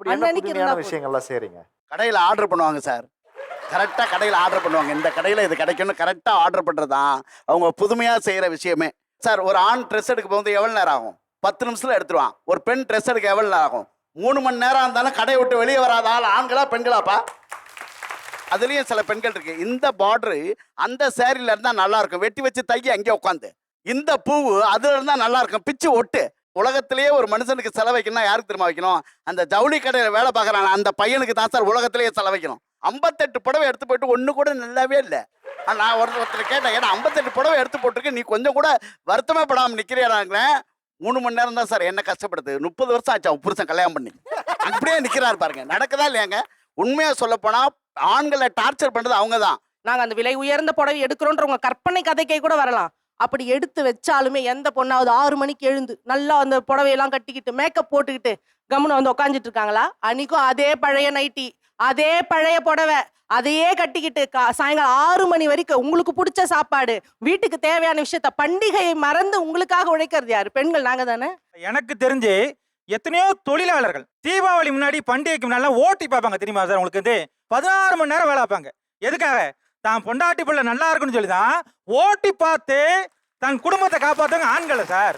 அப்படி என்ன அன்னன்னைக்கு புதுமையான இருந்தா. விஷயங்கள்லாம் செய்றீங்க? கடையில் ஆர்டர் பண்ணுவாங்க சார். கரெக்டாக கடையில் ஆர்டர் பண்ணுவாங்க. இந்த கடையில் இது கிடைக்கும்னு கரெக்டாக ஆர்டர் பண்ணுறது தான் அவங்க புதுமையாக செய்கிற விஷயமே. சார் ஒரு ஆண் ட்ரெஸ் எடுக்க போகும்போது எவ்வளோ நேரம் ஆகும்? பத்து நிமிஷத்தில் எடுத்துருவான். ஒரு பெண் ட்ரெஸ் எடுக்க எவ்வளோ நேரம் ஆகும்? மூணு மணி நேரம் இருந்தாலும் கடையை விட்டு வெளியே வராத ஆள் ஆண்களா பெண்களாப்பா? அதுலேயும் சில பெண்கள் இருக்கு. இந்த பார்டரு அந்த சேரீல இருந்தா நல்லா இருக்கும். வெட்டி வச்சு தைக்க அங்கேயே உட்காந்து. இந்த பூவு அதுல இருந்தா நல்லா இருக்கும். பிச்சு ஒட்டு. உலகத்திலேயே ஒரு மனுஷனுக்கு செலவைக்கணும்னா யாருக்கு தெரியுமா வைக்கணும்? அந்த ஜவுளி கடையில் வேலை பார்க்குறான். அந்த பையனுக்கு தான் சார் உலகத்திலேயே செலவைக்கணும் ஐம்பத்தெட்டு புடவை எடுத்து போயிட்டு ஒன்று கூட நல்லாவே இல்லை. நான் ஒரு ஒருத்தர் கேட்டேன் ஏன்னா ஐம்பத்தெட்டு புடவை எடுத்து போட்டிருக்கு நீ கொஞ்சம் கூட வருத்தமே படாமல் நிற்கிறாங்களேன் மூணு மணி நேரம் தான் சார் என்ன கஷ்டப்படுது முப்பது வருஷம் ஆச்சு அவன் புருஷன் கல்யாணம் பண்ணி. அப்படியே நிற்கிறாரு பாருங்க. நடக்குதா இல்லையாங்க? உண்மையாக சொல்லப்போனால் ஆண்களை டார்ச்சர் பண்ணுறது அவங்க தான் நாங்கள் அந்த விலை உயர்ந்த புடவை எடுக்கிறோன்ற உங்கள் கற்பனை கதைக்கே கூட வரலாம். அப்படி எடுத்து வச்சாலுமே எந்த பொண்ணாவது ஆறு மணிக்கு எழுந்து நல்லா அந்த புடவையெல்லாம் கட்டிக்கிட்டு மேக்கப் போட்டுக்கிட்டு கம்முன்னு வந்து உட்காந்துட்டு இருக்காங்களா? அன்னைக்கும் அதே பழைய நைட்டி அதே பழைய புடவை அதையே கட்டிக்கிட்டு கா- சாயங்காலம் ஆறு மணி வரைக்கும் உங்களுக்கு பிடிச்ச சாப்பாடு வீட்டுக்கு தேவையான விஷயத்த பண்டிகையை மறந்து உங்களுக்காக உழைக்கிறது யாரு? பெண்கள் நாங்க தானே? எனக்கு தெரிஞ்சு எத்தனையோ தொழிலாளர்கள் தீபாவளி முன்னாடி பண்டிகைக்கு முன்னாடி ஓட்டி பார்ப்பாங்க தெரியுமா சார்? உங்களுக்கு வந்து பதினாறு மணி நேரம் வேலை பார்ப்பாங்க. எதுக்காக? தான் பொண்டாட்டி பிள்ளை நல்லா இருக்குன்னு சொல்லி தான் ஓட்டி பார்த்து தன் குடும்பத்தை காப்பாற்றுங்க ஆண்களை சார்.